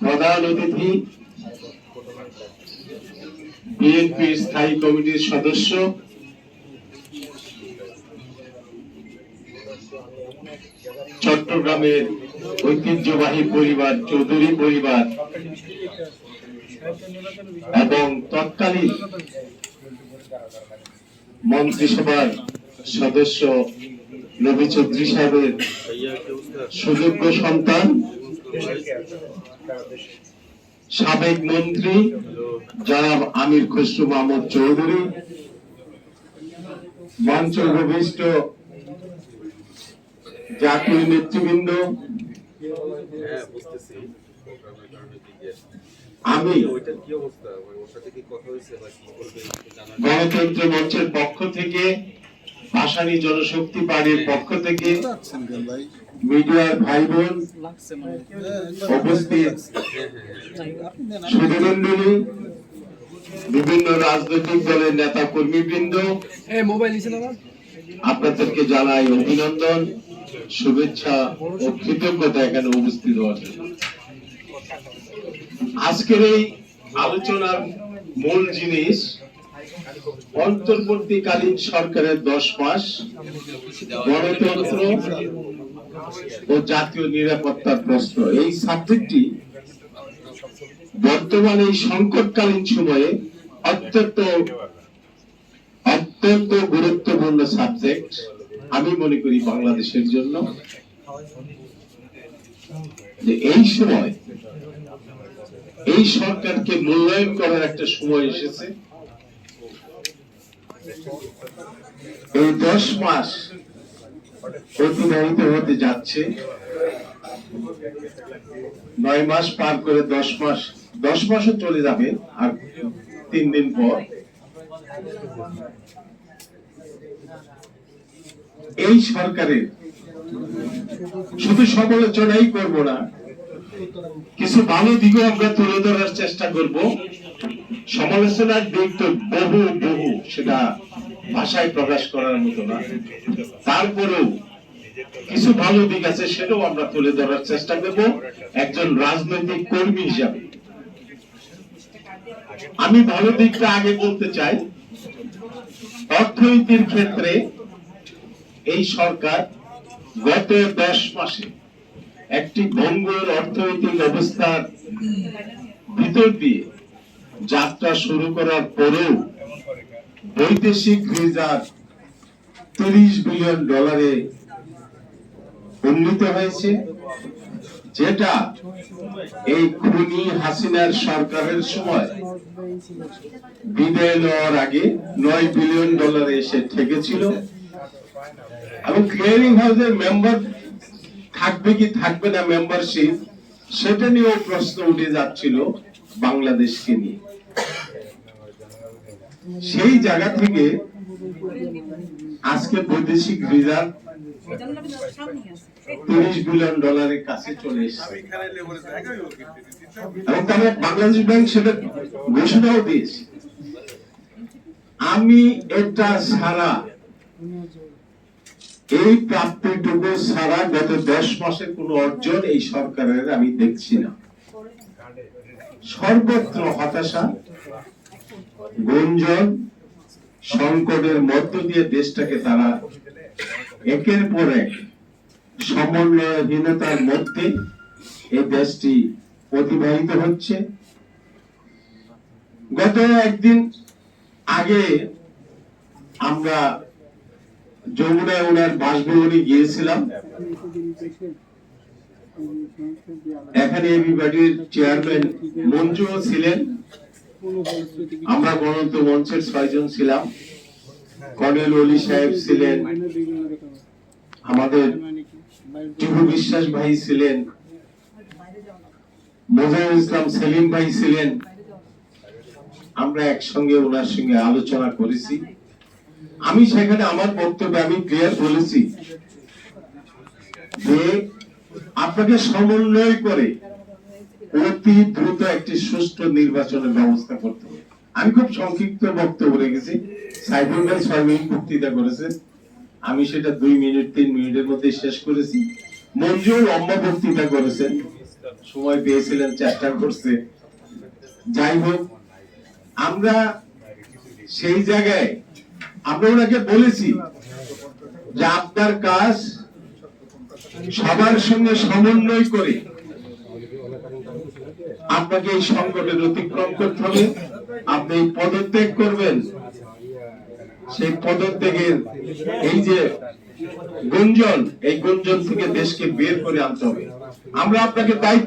প্রধান অতিথি বিএনপির স্থায়ী কমিটির সদস্য, চট্টগ্রামের ঐতিহ্যবাহী পরিবার, চৌধুরী পরিবার, এবং তৎকালীন মন্ত্রিসভার সদস্য নবী চৌধুরী সাহেবের সুযোগ্য সন্তান, সাবেক মন্ত্রী জনাব আমির খসরু মাহমুদ চৌধুরী মঞ্চ উপবিষ্ট জাতীয় নেতৃবৃন্দ, আমি গণতন্ত্র মঞ্চের পক্ষ থেকে, ভাসানী জনশক্তি পার্টির পক্ষ থেকে মিডিয়ার ভাই বোন উপস্থিত সুধীমণ্ডলী বিভিন্ন রাজনৈতিক দলের নেতা কর্মীবৃন্দ আপনাদেরকে জানাই অভিনন্দন শুভেচ্ছা ও কৃতজ্ঞতা এখানে উপস্থিত হওয়ার জন্য। আজকের এই আলোচনার মূল জিনিস অন্তর্বর্তীকালীন সরকারের দশ মাস গণতন্ত্র ও জাতীয় নিরাপত্তার প্রশ্ন। এই সাবজেক্টটি বর্তমানে এই সংকটকালীন সময়ে অত্যন্ত অত্যন্ত গুরুত্বপূর্ণ সাবজেক্ট। আমি মনে করি বাংলাদেশের জন্য। যে এই সময়, এই সরকারকে মূল্যায়ন করার একটা সময় এসেছে। এই দশ মাস অতিবাহিত হতে যাচ্ছে। নয় মাস পার করে দশ মাস, দশ মাসও চলে যাবে আর তিন দিন পর। এই সরকারের শুধু সমালোচনাই করব না, কিছু ভালো দিকও আমরা তুলে ধরার চেষ্টা করব। সমালোচনার দিক তো বহু বহু, সেটা ভাষায় প্রকাশ করার মতো না। তারপরেও কিছু ভালো দিক আছে, সেটাও আমরা তুলে ধরার চেষ্টা করব। একজন রাজনৈতিক কর্মী হিসাবে। আমি ভালো দিকটা আগে বলতে চাই। অর্থনীতির ক্ষেত্রে এই সরকার গত দশ মাসে একটি ভঙ্গুর অর্থনৈতিক অবস্থার ভিতর দিয়ে যাত্রা শুরু করার পরেও বৈদেশিক রিজার্ভ তিরিশ বিলিয়ন ডলারে উন্নীত হয়েছে, যেটা এই খুনি হাসিনার সরকারের সময় বিদায় নেওয়ার আগে নয় বিলিয়ন ডলারে এসে ঠেকেছিল। এবং ক্লিয়ারিং হাউসের মেম্বার থাকবে কি থাকবে না মেম্বারশিপ সেটা নিয়েও প্রশ্ন উঠে যাচ্ছিল বাংলাদেশকে নিয়ে। সেই জায়গা থেকে আজকে বৈদেশিক রিজার্ভ তিরিশ বিলিয়ন ডলারের কাছে চলে এসেছে। এবং তারা বাংলাদেশ ব্যাংক সেটা ঘোষণাও দিয়েছে। আমি এটা সারা এই প্রাপ্তিটুকু সারা গত দশ মাসের কোন অর্জন এই সরকারের আমি দেখছি না। সর্বত্র হতাশা গুঞ্জন সংকটের মধ্য দিয়ে দেশটাকে তারা একের পর এক সমন্বয়হীনতার মধ্যে এই দেশটি অতিবাহিত হচ্ছে। গত একদিন আগে আমরা যমুনায় ওনার বাসভবনে গিয়েছিলাম। এখানে এবিবাডির চেয়ারম্যান মঞ্জুও ছিলেন। আমরা গণতন্ত্র মঞ্চের ছয়জন ছিলাম। কর্নেল অলি সাহেব ছিলেন, আমাদের টিপু বিশ্বাস ভাই ছিলেন, মোজাহির ইসলাম সেলিম ভাই ছিলেন। আমরা একসঙ্গে ওনার সঙ্গে আলোচনা করেছি। আমি সেখানে আমার বক্তব্যে আমি ক্লিয়ার বলেছি যে আপনাকে সমন্বয় করে অতি দ্রুত একটি সুষ্ঠু নির্বাচনের ব্যবস্থা করতে হবে। আমি খুব সংক্ষিপ্ত বক্তব্য রেখেছি। সাইফুল ভাই ছয় মিনিট বক্তৃতা করেছেন। আমি সেটা দুই মিনিট, তিন মিনিটের মধ্যে শেষ করেছি। মঞ্জু লম্বা বক্তৃতা করেছেন। সময় পেয়েছিলেন, চেষ্টা করছে। যাই হোক, আমরা সেই জায়গায়, আমরা ওনাকে বলেছি যে আপনার কাজ সবার সঙ্গে সমন্বয় করে আপনাকে এই সংকটের অতিক্রম করতে হবে। আপনি এই পদত্যাগ করবেন। সেই পদত্যাগের এই যে গুঞ্জন, এই গুঞ্জন থেকে দেশকে বের করে আনতে হবে। আমরা আপনাকে দায়িত্ব